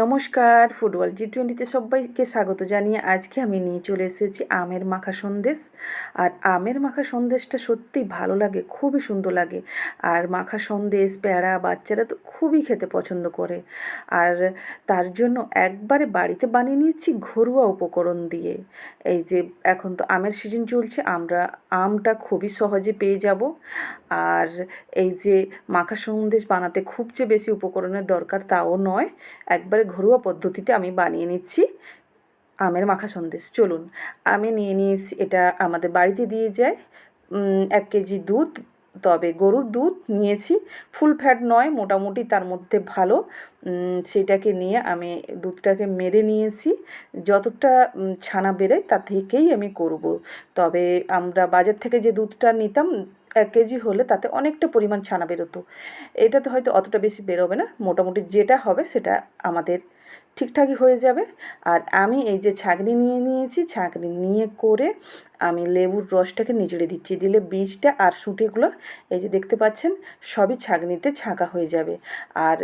নমস্কার, ফুটবল জি টোয়েন্টিতে সবাইকে স্বাগত জানিয়ে আজকে আমি নিয়ে চলে এসেছি আমের মাখা সন্দেশ। আর আমের মাখা সন্দেশটা সত্যি ভালো লাগে, খুবই সুন্দর লাগে। আর মাখা সন্দেশ প্যাড়া বাচ্চারা তো খুবই খেতে পছন্দ করে। আর তার জন্য একবারে বাড়িতে বানিয়ে নিয়েছি ঘরোয়া উপকরণ দিয়ে। এই যে এখন তো আমের সিজন চলছে, আমরা আমটা খুবই সহজে পেয়ে যাব। আর এই যে মাখা সন্দেশ বানাতে খুব যে বেশি উপকরণের দরকার তাও নয়, একবারে ঘরোয়া পদ্ধতিতে আমি বানিয়ে নিচ্ছি আমের মাখা সন্দেশ। চলুন, আমি নিয়ে নিয়েছি, এটা আমাদের বাড়িতে দিয়ে যায় এক কেজি দুধ তবে গরুর দুধ নিয়েছি। ফুল ফ্যাট নয়, মোটামুটি তার মধ্যে ভালো। সেটাকে নিয়ে আমি দুধটাকে মেরে নিয়েছি। যতটা ছানা বেরোয় তা থেকেই আমি করব। তবে আমরা বাজার থেকে যে দুধটা নিতাম এক কেজি হলে তাতে অনেকটা পরিমাণ ছানা বেরোতো। এটাতে হয়তো অতটা বেশি বেরোবে না। মোটামুটি যেটা হবে সেটা আমাদের ঠিকঠাকই হয়ে যাবে। আর আমি এই যে ছাঁকনি নিয়ে নিয়েছি, ছাঁকনি নিয়ে করে আমি লেবুর রসটাকে নিচড়ে দিচ্ছি। দিলে বীজটা আর সুটিগুলো এই যে দেখতে পাচ্ছেন, সবই ছাঁকনিতে ছাঁকা হয়ে যাবে। আর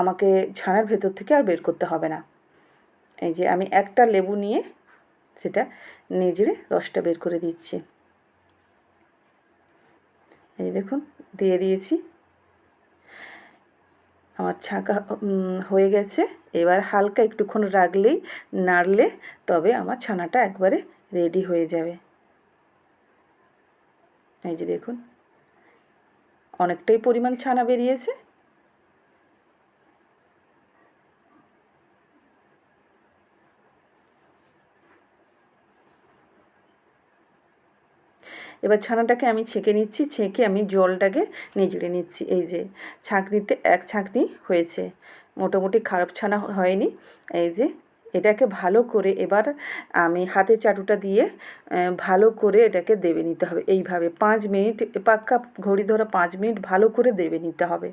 আমাকে ছানার ভেতর থেকে আর বের করতে হবে না। এই যে আমি একটা লেবু নিয়ে সেটা নিজেরে রসটা বের করে দিচ্ছি। এই দেখুন, দিয়ে দিয়েছি। আমার ছাঁকা হয়ে গেছে। এবার হালকা একটুক্ষণ রাখলেই নাড়লে তবে আমার ছানাটা একবারে রেডি হয়ে যাবে। এই যে দেখুন, অনেকটাই পরিমাণ ছানা বেরিয়েছে। এবার ছানাটাকে আমি ছেঁকে নিচ্ছি, ছেঁকে আমি জলটাকে নিজড়ে নিচ্ছি। এই যে ছাঁকনিতে এক ছাঁকনি হয়েছে, মোটামুটি খারাপ ছানা হয়নি। এই যে এটাকে ভালো করে এবার আমি হাতে চাটুটা দিয়ে ভালো করে এটাকে দেবে নিতে হবে। এইভাবে পাঁচ মিনিট পাক্কা ঘড়ি ধরা পাঁচ মিনিট ভালো করে দেবে নিতে হবে।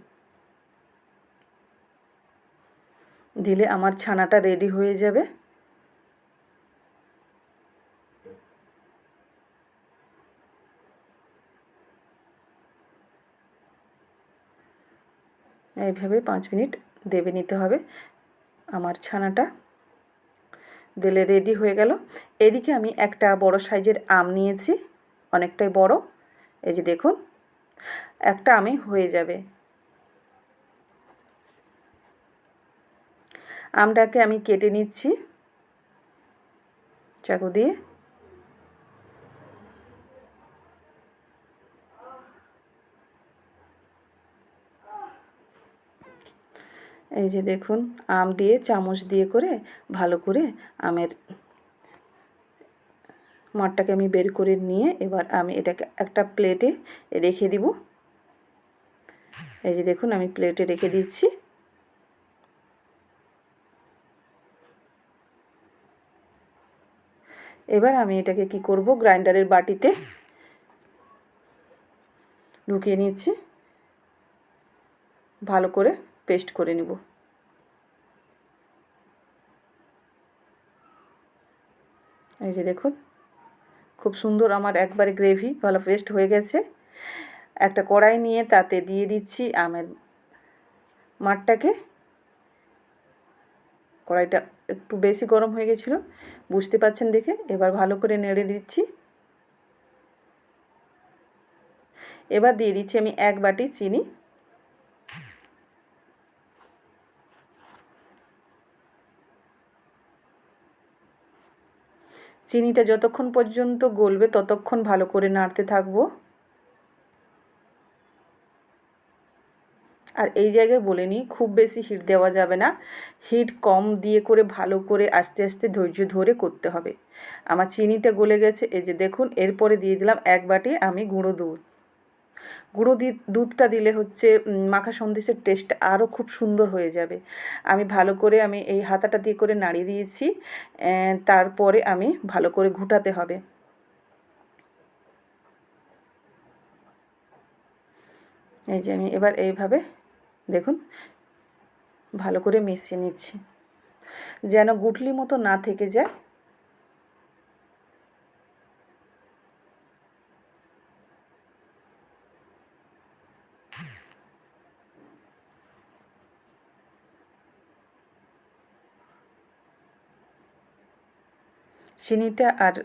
দিলে আমার ছানাটা রেডি হয়ে যাবে। এইভাবে পাঁচ মিনিট দেবে নিতে হবে। আমার ছানাটা দিলে রেডি হয়ে গেল। এদিকে আমি একটা বড় সাইজের আম নিয়েছি, অনেকটাই বড়। এই যে দেখুন, একটা আমি হয়ে যাবে। আমটাকে আমি কেটে নিচ্ছি, চাকু দিয়ে। এই যে দেখুন, আম দিয়ে চামচ দিয়ে করে ভালো করে আমের মাঠটাকে আমি বের করে নিয়ে এবার আমি এটাকে একটা প্লেটে রেখে দিব। এই যে দেখুন, আমি প্লেটে রেখে দিচ্ছি। এবার আমি এটাকে কি করব, গ্রাইন্ডারের বাটিতে ঢুকিয়ে নিচ্ছি। ভালো করে পেস্ট করে নিব। এই যে দেখুন, খুব সুন্দর আমার একবারে গ্রেভি ভালো পেস্ট হয়ে গেছে। একটা কড়াই নিয়ে তাতে দিয়ে দিচ্ছি আমের মাঠটাকে। কড়াইটা একটু বেশি গরম হয়ে গেছিল, বুঝতে পাচ্ছেন দেখে, এবার ভালো করে নেড়ে দিচ্ছি। এবার দিয়ে দিচ্ছি আমি এক বাটি চিনি। চিনিটা যতক্ষণ পর্যন্ত গলবে ততক্ষণ ভালো করে নাড়তে থাকব। আর এই জায়গায় বলে নিই, খুব বেশি হিট দেওয়া যাবে না। হিট কম দিয়ে করে ভালো করে আস্তে আস্তে ধৈর্য ধরে করতে হবে। আমার চিনিটা গলে গেছে, এই যে দেখুন, এরপরে দিয়ে দিলাম এক বাটি আমি গুঁড়ো দুধ। গুঁড়ো দি, দুধটা দিলে হচ্ছে মাখা সন্দেশের টেস্ট আরও খুব সুন্দর হয়ে যাবে। আমি ভালো করে আমি এই হাতাটা দিয়ে করে নাড়িয়ে দিয়েছি তারপরে আমি ভালো করে ঘুটাতে হবে। এই যে আমি এবার এইভাবে, দেখুন, ভালো করে মিশিয়ে নিচ্ছি। যেন গুটলি মতো না থেকে যায় চিনিটা আর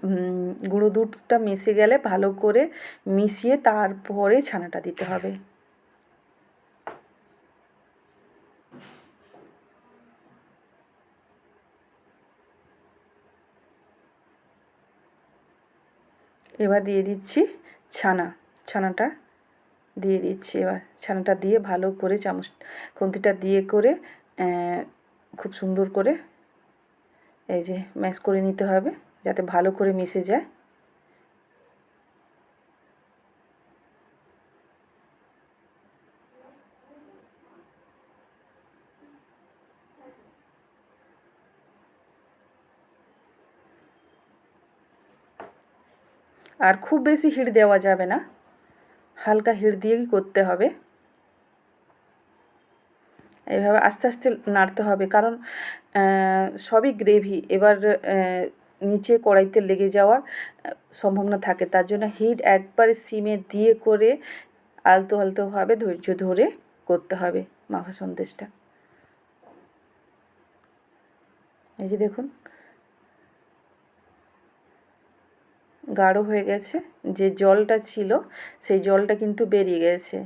গুঁড়ো দুধটা মিশে গেলে ভালো করে মিশিয়ে তারপরে ছানাটা দিতে হবে। এবার দিয়ে দিচ্ছি ছানা, ছানাটা দিয়ে দিচ্ছি এবার। ছানাটা দিয়ে ভালো করে চামচ, খুন্তিটা দিয়ে করে খুব সুন্দর করে এই যে ম্যাশ করে নিতে হবে। যাতে ভালো করে মিশে যায়। আর খুব বেশি হিট দেওয়া যাবে না। হালকা হিট দিয়েই করতে হবে। এইভাবে আস্তে আস্তে নাড়তে হবে। কারণ সবই গ্রেভি। এবার নিচে কড়াইতে লেগে যাওয়ার সম্ভাবনা থাকে। তার জন্য হিট একবারে সিমে দিয়ে করে আলতো আলতোভাবে ধৈর্য ধরে করতে হবে মাখা সন্দেশটা। এই যে দেখুন, গাঢ় হয়ে গেছে। যে জলটা ছিল, সেই জলটা কিন্তু বেরিয়ে গেছে।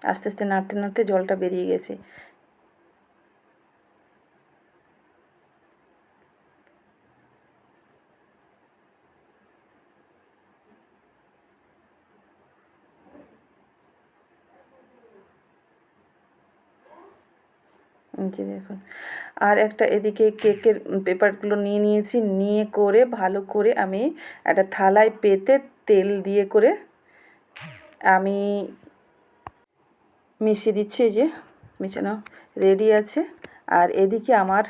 আস্তে আস্তে নাড়তে নাড়তে জলটা বেরিয়ে গেছে। যে দেখুন। আর একটা এদিকে কেকের পেপারগুলো নিয়ে নিয়েছি। নিয়ে করে, ভালো করে আমি একটা থালায় পেতে তেল দিয়ে করে আমি মিশিয়ে দিচ্ছি যে মিশানো রেডি আছে। আর এদিকে আমার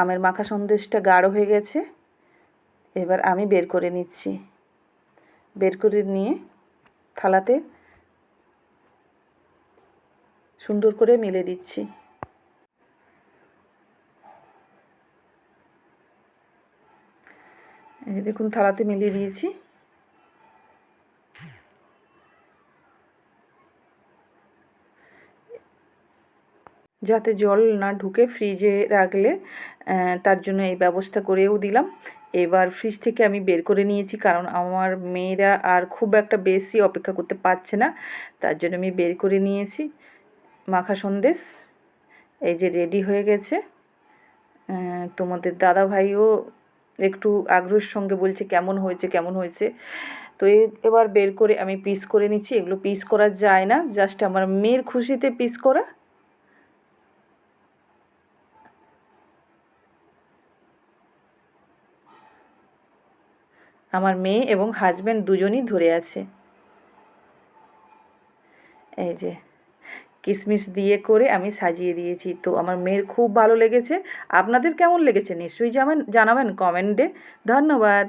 আমের মাখা সন্দেশটা গাঢ় হয়ে গেছে। এবার আমি বের করে নিচ্ছি। বের করে নিয়ে থালাতে সুন্দর করে মিলে দিচ্ছি এই যে দেখুন, থালাতে মিলিয়ে দিয়েছি। যাতে জল না ঢুকে ফ্রিজে রাখলে তার জন্য এই ব্যবস্থা করেও দিলাম। এবার ফ্রিজ থেকে আমি বের করে নিয়েছি, কারণ আমার মেয়েরা আর খুব একটা বেশি অপেক্ষা করতে পারছে না। তার জন্য আমি বের করে নিয়েছি। মাখা সন্দেশ, এই যে রেডি হয়ে গেছে। তোমাদের দাদা ভাইও একটু আগ্রহের সঙ্গে বলছে কেমন হয়েছে কেমন হয়েছে। তো এবার বের করে আমি পিস করে নিচ্ছি। এগুলো পিস করা যায় না জাস্ট আমার মেয়ের খুশিতে পিস করা। আমার মেয়ে এবং হাজব্যান্ড দুজনই ধরে আছে। এই যে। কিশমিশ দিয়ে করে আমি সাজিয়ে দিয়েছি। তো আমার মেয়ের খুব ভালো লেগেছে। আপনাদের কেমন লেগেছে? নিশ্চয়ই জানাবেন জানাবেন কমেন্টে। ধন্যবাদ।